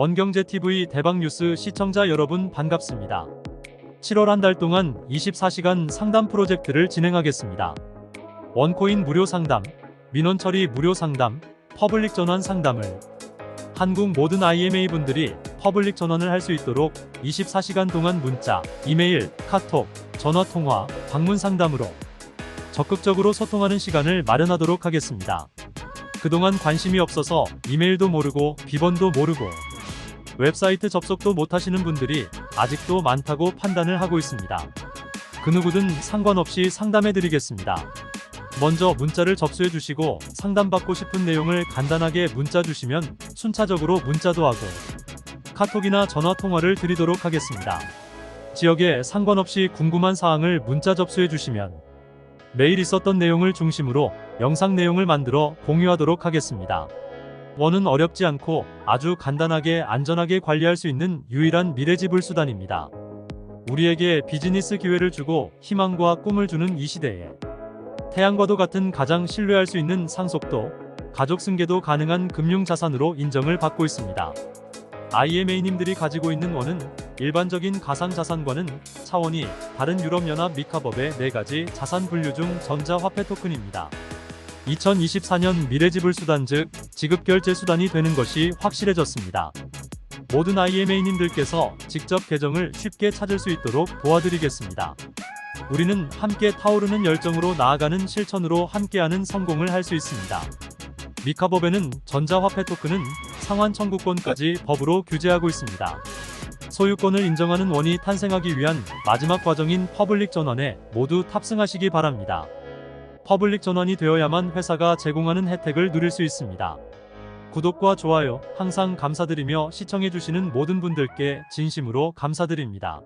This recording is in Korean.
원경제TV 대박뉴스 시청자 여러분 반갑습니다. 7월 한 달 동안 24시간 상담 프로젝트를 진행하겠습니다. 원코인 무료 상담, 민원 처리 무료 상담, 퍼블릭 전환 상담을 한국 모든 IMA 분들이 퍼블릭 전환을 할 수 있도록 24시간 동안 문자, 이메일, 카톡, 전화 통화, 방문 상담으로 적극적으로 소통하는 시간을 마련하도록 하겠습니다. 그동안 관심이 없어서 이메일도 모르고 비번도 모르고 웹사이트 접속도 못하시는 분들이 아직도 많다고 판단을 하고 있습니다. 그 누구든 상관없이 상담해 드리겠습니다. 먼저 문자를 접수해 주시고 상담받고 싶은 내용을 간단하게 문자 주시면 순차적으로 문자도 하고 카톡이나 전화 통화를 드리도록 하겠습니다. 지역에 상관없이 궁금한 사항을 문자 접수해 주시면 매일 있었던 내용을 중심으로 영상 내용을 만들어 공유하도록 하겠습니다. 원은 어렵지 않고 아주 간단하게 안전하게 관리할 수 있는 유일한 미래지불 수단입니다. 우리에게 비즈니스 기회를 주고 희망과 꿈을 주는 이 시대에 태양과도 같은 가장 신뢰할 수 있는 상속도, 가족 승계도 가능한 금융자산으로 인정을 받고 있습니다. IMA님들이 가지고 있는 원은 일반적인 가상자산과는 차원이 다른 유럽연합 미카법의 4가지 자산 분류 중 전자화폐 토큰입니다. 2024년 미래지불 수단 즉 지급 결제 수단이 되는 것이 확실해졌습니다. 모든 IMA님들께서 직접 계정을 쉽게 찾을 수 있도록 도와드리겠습니다. 우리는 함께 타오르는 열정으로 나아가는 실천으로 함께하는 성공을 할 수 있습니다. 미카법에는 전자화폐 토큰은 상환 청구권까지 법으로 규제하고 있습니다. 소유권을 인정하는 원이 탄생하기 위한 마지막 과정인 퍼블릭 전환에 모두 탑승하시기 바랍니다. 퍼블릭 전환이 되어야만 회사가 제공하는 혜택을 누릴 수 있습니다. 구독과 좋아요 항상 감사드리며 시청해주시는 모든 분들께 진심으로 감사드립니다.